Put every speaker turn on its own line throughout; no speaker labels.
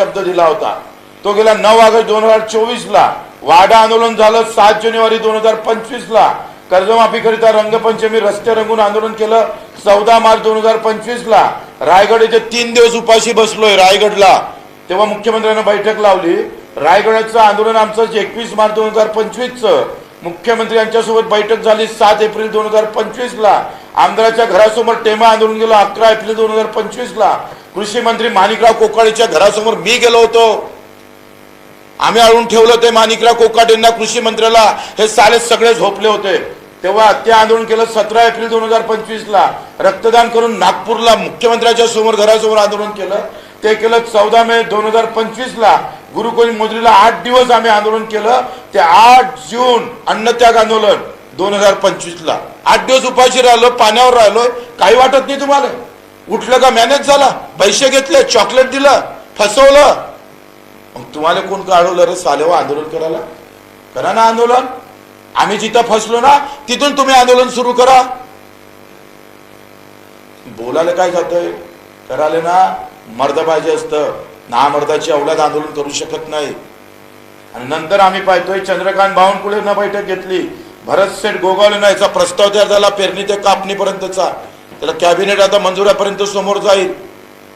शब्द दिला होता. तो गेला नऊ ऑगस्ट दोन हजार चोवीस ला वाडा आंदोलन झालं सात जानेवारी दोन हजार पंचवीस ला कर्जमाफीकरिता रंगपंचमी रस्ते रंगून आंदोलन केलं. चौदा मार्च दोन हजार पंचवीस ला रायगड येथे तीन दिवस उपाशी बसलोय रायगडला. तेव्हा मुख्यमंत्र्यांना बैठक लावली. रायगडाचं आंदोलन आमचं एकवीस मार्च दोन हजार पंचवीसचं. मुख्यमंत्री यांच्यासोबत बैठक झाली सात एप्रिल दोन हजार पंचवीस ला आमदाराच्या घरासमोर टेमा आंदोलन गेलो अकरा एप्रिल दोन हजार पंचवीस ला कृषी मंत्री माणिकराव कोकाडेच्या घरासमोर मी गेलो होतो. आम्ही अळून ठेवलं ते माणिकराव कोकाडेंना कृषी मंत्र्याला. हे साले सगळे झोपले होते. तेव्हा ते आंदोलन केलं सतरा एप्रिल दोन हजार पंचवीस ला रक्तदान करून नागपूरला मुख्यमंत्र्याच्या समोर घरासमोर आंदोलन केलं. ते केलं चौदा मे दोन हजार पंचवीस ला गुरुकुल मोजरीला आठ दिवस आम्ही आंदोलन केलं. ते आठ जून अन्नत्याग आंदोलन. दोन हजार पंचवीसला. आठ दिवस उपाशी राहिलो पाण्यावर राहिलोय काही वाटत नाही तुम्हाला? उठलं का मॅनेज झाला? पैसे घेतले चॉकलेट दिलं फसवलं. मग तुम्हाला कोण काढवलं रे सालेवा आंदोलन करायला? करा ना आंदोलन. आम्ही जिथं फसलो ना तिथून तुम्ही आंदोलन सुरू करा. बोलायला काय खातंय करायला ना मर्द पाहिजे असतं. ना मर्दाची अवलाद आंदोलन करू शकत नाही. आणि नंतर आम्ही पाहतोय चंद्रकांत बावनकुळेनं बैठक घेतली. भरत सेठ गोगावलेनं याचा प्रस्ताव तयार झाला पेरणी ते कापणीपर्यंतचा. त्याला कॅबिनेट आता मंजुरापर्यंत समोर जाईल.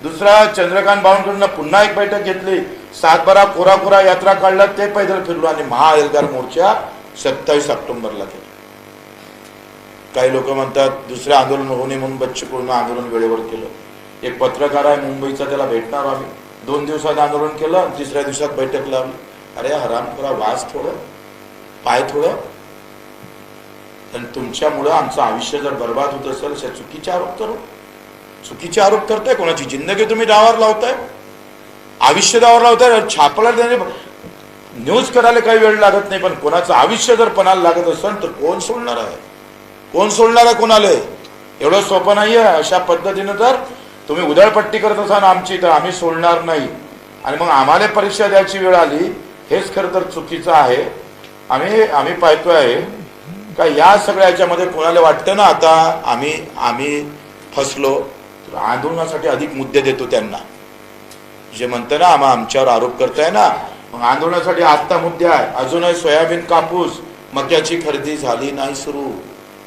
दुसरा चंद्रकांत बावनकुळेनं पुन्हा एक बैठक घेतली. सातबारा कोरा कोरा यात्रा काढला ते पैदल फिरलो आणि महाएल्गार मोर्चा सत्तावीस ऑक्टोबरला केला. काही लोक म्हणतात दुसरे आंदोलन होऊ नये म्हणून बच्चूकडून आंदोलन वेळेवर केलं. एक पत्रकार आहे मुंबईचा त्याला भेटणार आम्ही. दोन दिवसात आंदोलन केलं आणि तिसऱ्या दिवसात बैठक लावली. अरे हराम करा वास थोडं पाय थोडं. आणि तुमच्यामुळं आमचं आयुष्य जर बर्बाद होत असेल अशा चुकीचे आरोप करू. चुकीचे आरोप करताय कोणाची जिंदगी तुम्ही डावावर लावताय? आयुष्य दावावर लावताय छापला त्याने न्यूज करायला काही वेळ लागत नाही पण कोणाचं आयुष्य जर पणाला लागत असेल तर कोण सोडणार आहे? कोण सोडणार आहे कोणाला? एवढं सोपं नाहीये. अशा पद्धतीनं तर तुम्ही उधळपट्टी करत असाल आमची तर आम्ही सोडणार नाही. आणि मग आम्हाला परीक्षा द्यायची वेळ आली हेच खरं तर चुकीचं आहे. आम्ही आम्ही पाहतोय. आहे का या सगळ्या याच्यामध्ये कोणाला वाटतं ना आता आम्ही आम्ही फसलो तर आंदोलनासाठी अधिक मुद्दे देतो त्यांना. जे म्हणतं ना आम्हा आमच्यावर आरोप करताय ना मग आंदोलनासाठी आत्ता मुद्दे आहे. अजूनही सोयाबीन कापूस मक्याची खरेदी झाली नाही सुरू.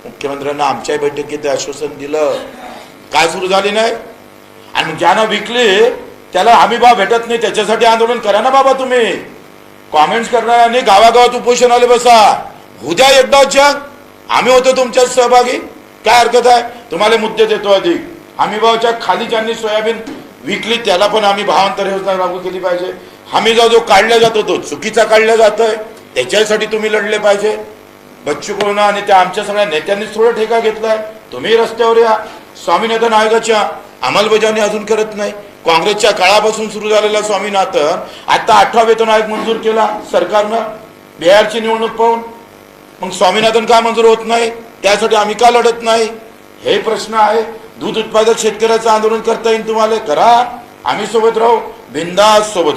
मुख्यमंत्र्यांना आमच्याही बैठकीत आश्वासन दिलं. काय सुरू झाली नाही? आणि ज्यानं विकली त्याला हमी भाव भेटत नाही. त्याच्यासाठी आंदोलन करा ना बाबा तुम्ही. कॉमेंट्स करणाऱ्यांनी गावागावात उपोषणाला बसा. उद्या एकदा जग आम्ही होतो तुमच्यात सहभागी. काय हरकत आहे? तुम्हाला मुद्दे देतो अधिक. हमी भावच्या खाली ज्यांनी सोयाबीन विकली त्याला पण आम्ही भावांतर योजना लागू केली पाहिजे. हमी जो काढला जातो तो चुकीचा काढला जातोय. त्याच्यासाठी तुम्ही लढले पाहिजे. बच्चू कोरोना आणि त्या आमच्या सगळ्या नेत्यांनीच थोडा ठेका घेतलाय. तुम्ही रस्त्यावर या. स्वामीनाथन आयोगाच्या अंमलबजावणी अजून करत नाही. काँग्रेसच्या काळापासून सुरू झालेला स्वामीनाथन आता आठवा वेतन आयोग मंजूर केला. सरकारनं बिहारची निवडणूक पाहून मग स्वामीनाथन का मंजूर होत नाही? त्यासाठी आम्ही का लढत नाही? हे प्रश्न आहे. दूध उत्पादक शेतकऱ्याचं आंदोलन करता येईल तुम्हाला? करा. आम्ही सोबत राहू. बिंदास सोबत राहू.